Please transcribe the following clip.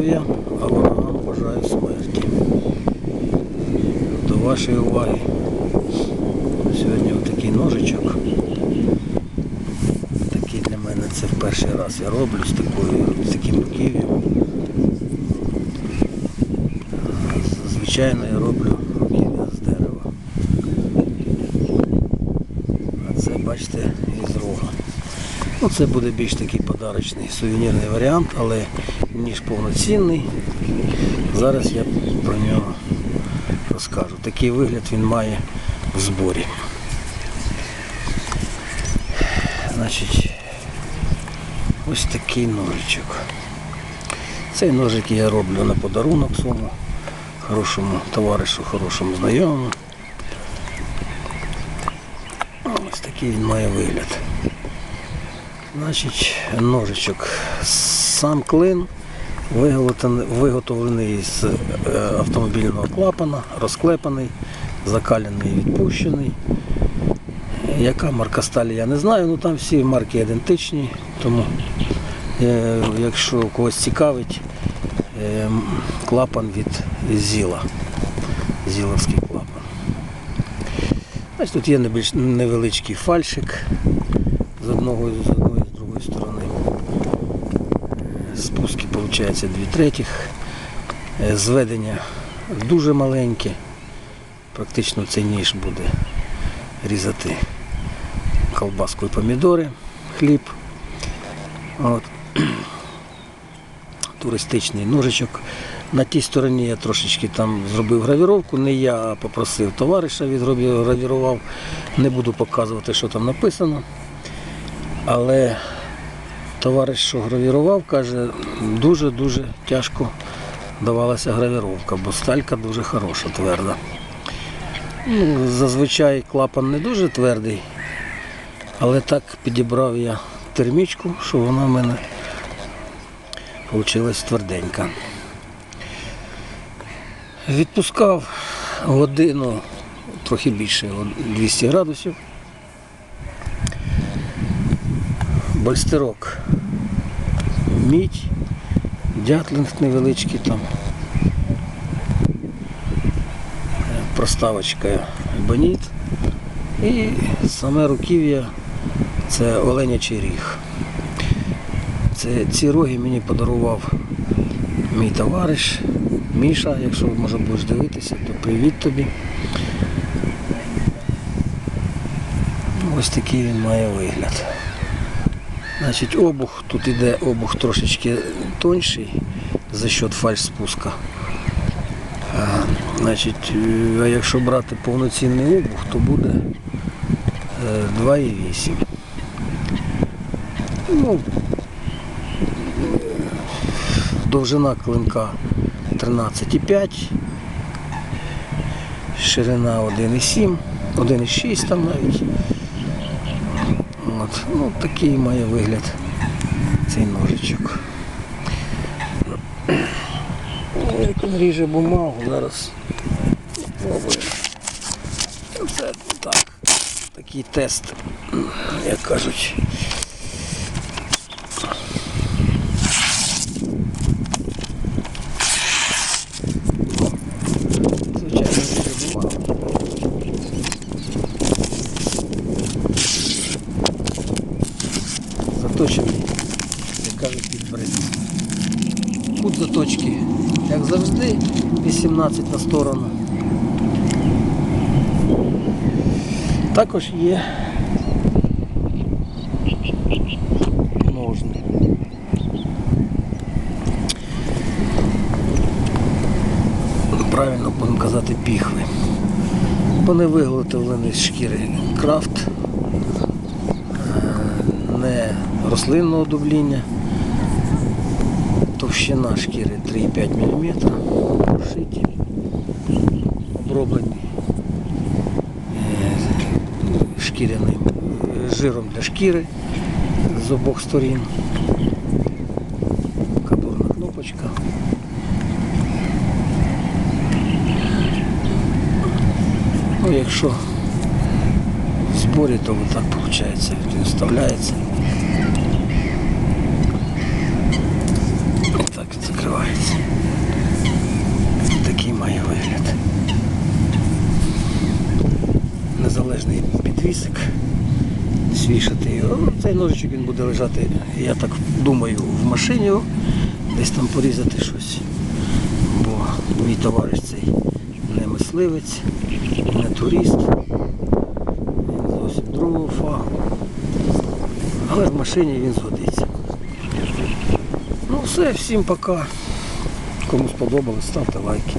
здоров'я, а ворогам бажаю смерті. До вашої уваги. Сьогодні отакий ножичок. Такий для мене це в перший раз я роблю з, такою, з таким руків'ям. Звичайно, я роблю руків'я з дерева. А це, бачите, із рога. Ну, це буде більш такий подарочний сувенірний варіант, але ніж повноцінний. Зараз я про нього розкажу. Такий вигляд він має в зборі. Значить, ось такий ножичок. Цей ножик я роблю на подарунок своєму хорошому товаришу, хорошому знайомому. Ось такий він має вигляд. Значить, ножичок. Сам клин виготовлений, з е, автомобільного клапана, розклепаний, закалений, відпущений. Яка марка сталі, я не знаю, ну там всі марки ідентичні, тому е, якщо когось цікавить, е, клапан від Зіла. Зіловський клапан. Значить, тут є невеличкий фальшик з одного з одної Спуски виходить 2 третіх. Е, Зведення дуже маленьке. Практично цей ніж буде різати колбаску і помідори, хліб. От. Туристичний ножичок. На тій стороні я трошечки там зробив гравіровку. Не я а попросив товариша, відробив, гравірував. Не буду показувати, що там написано. Але товариш, що гравірував, каже, дуже-дуже тяжко давалася гравіровка, бо сталька дуже хороша, тверда. Ну, зазвичай клапан не дуже твердий, але так підібрав я термічку, що вона в мене вийшла тверденька. Відпускав годину трохи більше 200 градусів. Больстерок. Мідь, дятлинг невеличкий там. Проставочка боніт. І саме руків'я це оленячий ріг. Це, ці роги мені подарував мій товариш Міша, якщо може будеш дивитися, то привіт тобі. Ось такий він має вигляд. Значить, обух, тут іде обух трошечки тонший за счет фальш спуска. А, значить, е, а якщо брати повноцінний обух, то буде е, 2,8. Ну, е, довжина клинка 13,5, ширина 1,7, 1,6 там навіть. От. Ну, такий має вигляд цей ножичок. Ну, Як він ріже бумагу, зараз спробуємо. Це так, такий тест, як кажуть. Звичайно, ріже бумагу. Заточений, як кажуть, під брест. Кут заточки, як завжди, 18 на сторону. Також є ножни. Правильно будемо казати піхви. Вони виготовлені з шкіри крафт не рослинного дубління. Товщина шкіри 3,5 мм. Прошиті, оброблені е, шкіряним е, жиром для шкіри з обох сторін. Кадурна кнопочка. Ну, якщо в зборі, то так виходить. Він вставляється. Так, відкривається. Такий має вигляд. Незалежний підвісик. Свішати його. Ну, Цей ножичок він буде лежати, я так думаю, в машині, десь там порізати щось. Бо мій товариш цей не мисливець, не турист. Фаху. Але в машині він згодиться. Ну все, всім пока. Кому сподобалось, ставте лайки.